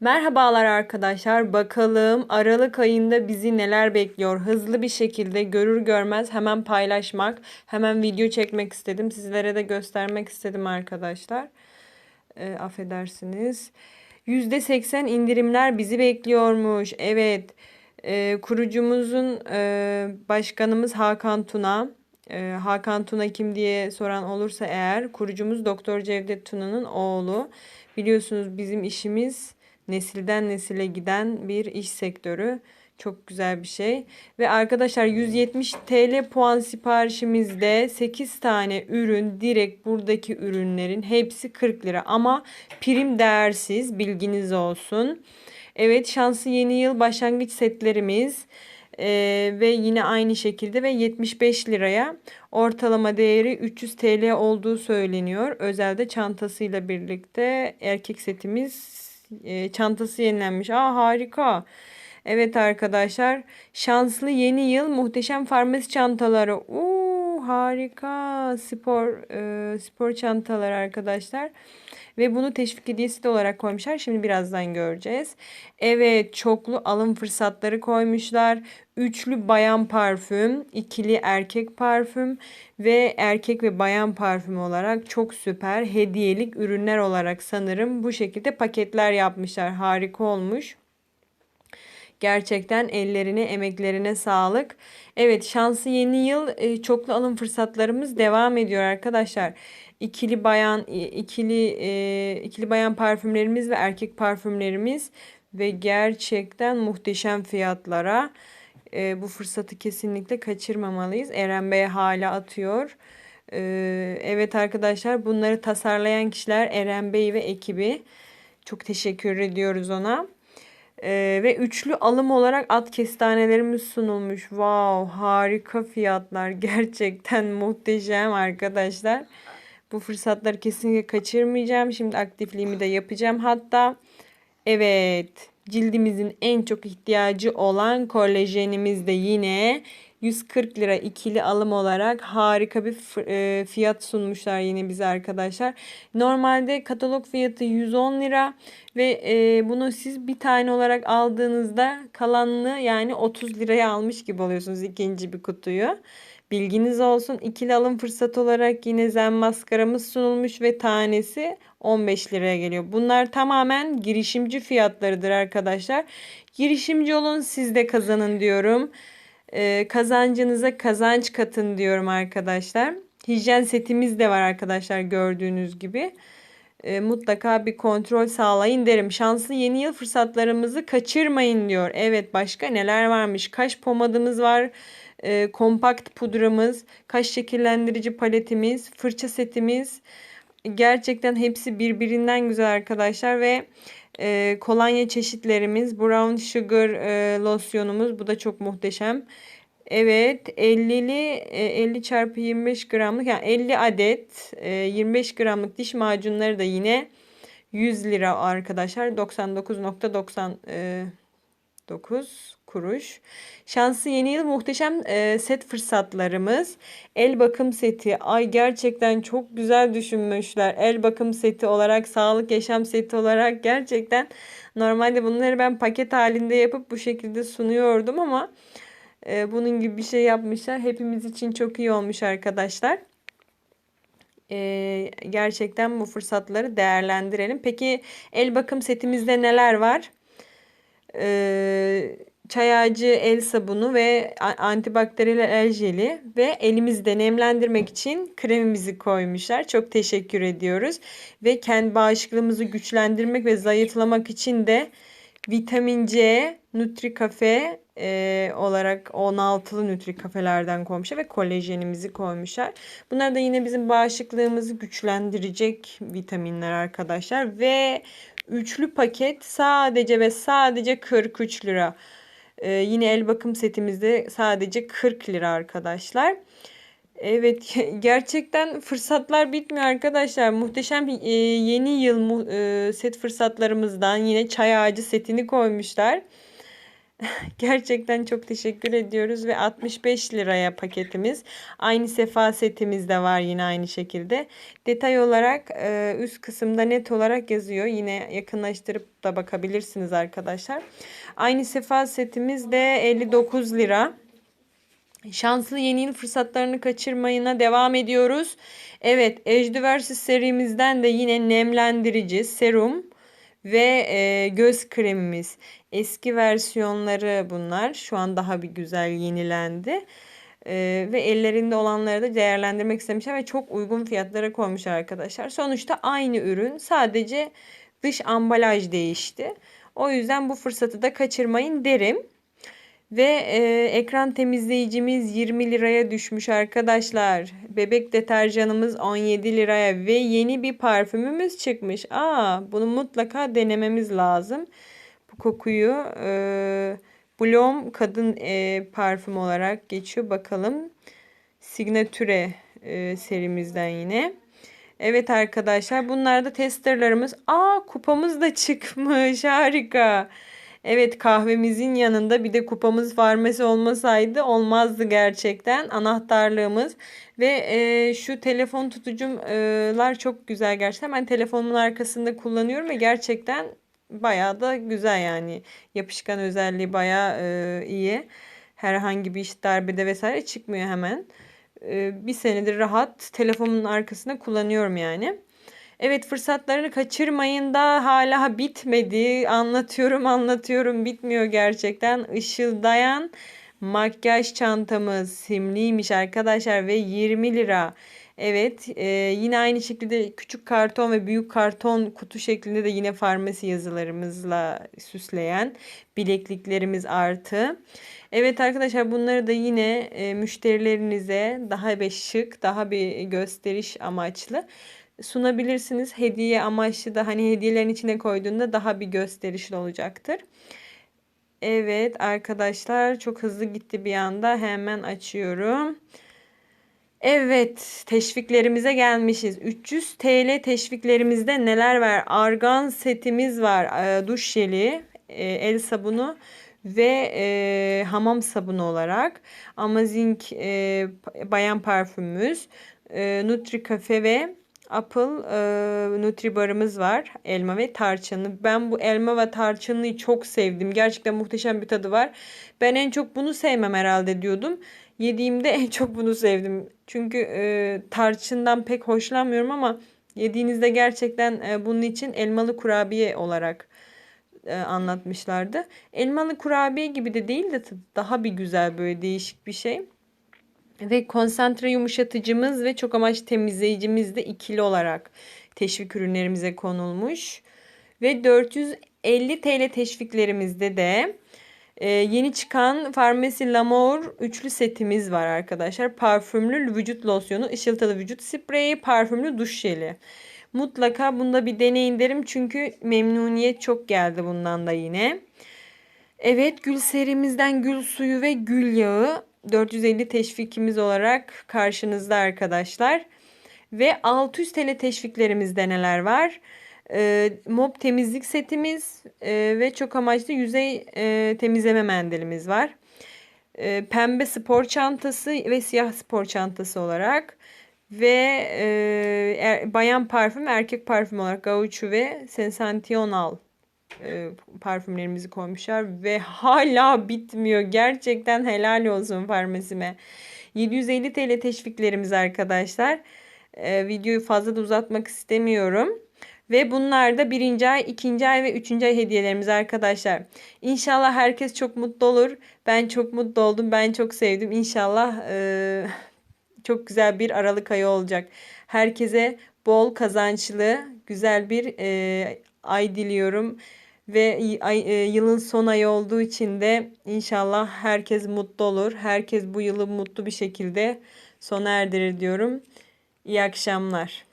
Merhabalar arkadaşlar. Bakalım Aralık ayında bizi neler bekliyor? Hızlı bir şekilde görür görmez hemen paylaşmak, hemen video çekmek istedim. Sizlere de göstermek istedim arkadaşlar. E, affedersiniz. %80 indirimler bizi bekliyormuş. Evet. E, kurucumuzun e, başkanımız Hakan Tuna. E, Hakan Tuna kim diye soran olursa eğer kurucumuz Doktor Cevdet Tuna'nın oğlu. Biliyorsunuz bizim işimiz nesilden nesile giden bir iş sektörü. Çok güzel bir şey. Ve arkadaşlar 170 TL puan siparişimizde 8 tane ürün direkt buradaki ürünlerin hepsi 40 lira ama prim değersiz bilginiz olsun. Evet şanslı yeni yıl başlangıç setlerimiz ee, ve yine aynı şekilde ve 75 liraya ortalama değeri 300 TL olduğu söyleniyor. Özelde çantasıyla birlikte erkek setimiz çantası yenilenmiş. Aa harika. Evet arkadaşlar şanslı yeni yıl muhteşem farmasi çantaları. Uuu harika spor e, spor çantaları arkadaşlar. Ve bunu teşvik hediyesi de olarak koymuşlar. Şimdi birazdan göreceğiz. Evet çoklu alım fırsatları koymuşlar. Üçlü bayan parfüm, ikili erkek parfüm ve erkek ve bayan parfüm olarak çok süper hediyelik ürünler olarak sanırım bu şekilde paketler yapmışlar. Harika olmuş. Gerçekten ellerine, emeklerine sağlık. Evet, şanslı yeni yıl e, çoklu alım fırsatlarımız devam ediyor arkadaşlar. İkili bayan ikili e, ikili bayan parfümlerimiz ve erkek parfümlerimiz ve gerçekten muhteşem fiyatlara e, bu fırsatı kesinlikle kaçırmamalıyız. Eren Bey hala atıyor. evet arkadaşlar bunları tasarlayan kişiler Eren Bey ve ekibi. Çok teşekkür ediyoruz ona. Ee, ve üçlü alım olarak at kestanelerimiz sunulmuş. Wow harika fiyatlar. Gerçekten muhteşem arkadaşlar. Bu fırsatları kesinlikle kaçırmayacağım. Şimdi aktifliğimi de yapacağım. Hatta evet cildimizin en çok ihtiyacı olan kolajenimiz de yine 140 lira ikili alım olarak harika bir e, fiyat sunmuşlar yine bize arkadaşlar. Normalde katalog fiyatı 110 lira ve e, bunu siz bir tane olarak aldığınızda kalanını yani 30 liraya almış gibi oluyorsunuz ikinci bir kutuyu. Bilginiz olsun. İkili alım fırsatı olarak yine zen maskaramız sunulmuş ve tanesi 15 liraya geliyor. Bunlar tamamen girişimci fiyatlarıdır arkadaşlar. Girişimci olun siz de kazanın diyorum. Ee, kazancınıza kazanç katın diyorum arkadaşlar. Hijyen setimiz de var arkadaşlar gördüğünüz gibi. Ee, mutlaka bir kontrol sağlayın derim. Şanslı yeni yıl fırsatlarımızı kaçırmayın diyor. Evet başka neler varmış? Kaş pomadımız var. Ee, kompakt pudramız, kaş şekillendirici paletimiz, fırça setimiz. Gerçekten hepsi birbirinden güzel arkadaşlar ve e, kolonya çeşitlerimiz, brown sugar e, losyonumuz. Bu da çok muhteşem. Evet 50'li 50 çarpı 25 gramlık yani 50 adet 25 gramlık diş macunları da yine 100 lira arkadaşlar 99.99 kuruş. Şanslı yeni yıl muhteşem e, set fırsatlarımız. El bakım seti. Ay gerçekten çok güzel düşünmüşler. El bakım seti olarak, sağlık yaşam seti olarak gerçekten normalde bunları ben paket halinde yapıp bu şekilde sunuyordum ama e, bunun gibi bir şey yapmışlar. Hepimiz için çok iyi olmuş arkadaşlar. E, gerçekten bu fırsatları değerlendirelim. Peki el bakım setimizde neler var? Eee çay ağacı el sabunu ve antibakteriyel el jeli ve elimizi nemlendirmek için kremimizi koymuşlar. Çok teşekkür ediyoruz. Ve kendi bağışıklığımızı güçlendirmek ve zayıflamak için de vitamin C, Nutri Cafe e, olarak 16'lı Nutri kafelerden koymuşlar ve kolajenimizi koymuşlar. Bunlar da yine bizim bağışıklığımızı güçlendirecek vitaminler arkadaşlar ve üçlü paket sadece ve sadece 43 lira. Ee, yine el bakım setimizde sadece 40 lira arkadaşlar. Evet gerçekten fırsatlar bitmiyor arkadaşlar. Muhteşem e, yeni yıl e, set fırsatlarımızdan yine çay ağacı setini koymuşlar. Gerçekten çok teşekkür ediyoruz ve 65 liraya paketimiz. Aynı sefa setimiz de var yine aynı şekilde. Detay olarak e, üst kısımda net olarak yazıyor. Yine yakınlaştırıp da bakabilirsiniz arkadaşlar. Aynı sefa setimiz de 59 lira. Şanslı yeni yıl fırsatlarını kaçırmayına devam ediyoruz. Evet, Ejder Versus serimizden de yine nemlendirici, serum ve e, göz kremimiz. Eski versiyonları bunlar. Şu an daha bir güzel yenilendi. E, ve ellerinde olanları da değerlendirmek istemişler ve çok uygun fiyatlara koymuşlar arkadaşlar. Sonuçta aynı ürün sadece dış ambalaj değişti. O yüzden bu fırsatı da kaçırmayın derim. Ve e, ekran temizleyicimiz 20 liraya düşmüş arkadaşlar. Bebek deterjanımız 17 liraya ve yeni bir parfümümüz çıkmış. Aa, bunu mutlaka denememiz lazım. Bu kokuyu e, Blom kadın e, parfüm olarak geçiyor. Bakalım. Signature e, serimizden yine. Evet arkadaşlar bunlar da testerlarımız. Aa kupamız da çıkmış. Harika. Evet kahvemizin yanında bir de kupamız farmasi olmasaydı olmazdı gerçekten. Anahtarlığımız ve e, şu telefon tutucumlar çok güzel gerçekten. Ben telefonumun arkasında kullanıyorum ve gerçekten bayağı da güzel yani. Yapışkan özelliği bayağı e, iyi. Herhangi bir iş darbede vesaire çıkmıyor hemen. E, bir senedir rahat telefonumun arkasında kullanıyorum yani. Evet fırsatlarını kaçırmayın da hala bitmedi. Anlatıyorum anlatıyorum bitmiyor gerçekten. Işıldayan makyaj çantamız simliymiş arkadaşlar ve 20 lira. Evet e, yine aynı şekilde küçük karton ve büyük karton kutu şeklinde de yine farmasi yazılarımızla süsleyen bilekliklerimiz artı. Evet arkadaşlar bunları da yine e, müşterilerinize daha bir şık daha bir gösteriş amaçlı sunabilirsiniz. Hediye amaçlı da hani hediyelerin içine koyduğunda daha bir gösterişli olacaktır. Evet arkadaşlar çok hızlı gitti bir anda. Hemen açıyorum. Evet teşviklerimize gelmişiz. 300 TL teşviklerimizde neler var? Argan setimiz var. E, duş jeli, e, el sabunu ve e, hamam sabunu olarak. Amazing e, bayan parfümümüz. E, Nutri Cafe ve Apple e, Nutribar'ımız var. Elma ve tarçınlı. Ben bu elma ve tarçınlıyı çok sevdim. Gerçekten muhteşem bir tadı var. Ben en çok bunu sevmem herhalde diyordum. Yediğimde en çok bunu sevdim. Çünkü e, tarçından pek hoşlanmıyorum ama yediğinizde gerçekten e, bunun için elmalı kurabiye olarak e, anlatmışlardı. Elmalı kurabiye gibi de değil de daha bir güzel böyle değişik bir şey. Ve konsantre yumuşatıcımız ve çok amaç temizleyicimiz de ikili olarak teşvik ürünlerimize konulmuş. Ve 450 TL teşviklerimizde de e, yeni çıkan Farmasi Lamour üçlü setimiz var arkadaşlar. Parfümlü vücut losyonu, ışıltılı vücut spreyi, parfümlü duş jeli. Mutlaka bunda bir deneyin derim çünkü memnuniyet çok geldi bundan da yine. Evet gül serimizden gül suyu ve gül yağı 450 teşvikimiz olarak karşınızda arkadaşlar. Ve 600 TL teşviklerimizde neler var? E, mop temizlik setimiz e, ve çok amaçlı yüzey e, temizleme mendilimiz var. E, pembe spor çantası ve siyah spor çantası olarak ve e, er, bayan parfüm erkek parfüm olarak Gaucho ve Sensational e, parfümlerimizi koymuşlar ve hala bitmiyor. Gerçekten helal olsun farmasime. 750 TL teşviklerimiz arkadaşlar. E, videoyu fazla da uzatmak istemiyorum. Ve bunlar da birinci ay, ikinci ay ve üçüncü ay hediyelerimiz arkadaşlar. İnşallah herkes çok mutlu olur. Ben çok mutlu oldum. Ben çok sevdim. İnşallah e, çok güzel bir Aralık ayı olacak. Herkese bol kazançlı, güzel bir e, ay diliyorum. Ve ay, e, yılın son ayı olduğu için de inşallah herkes mutlu olur. Herkes bu yılı mutlu bir şekilde sona erdirir diyorum. İyi akşamlar.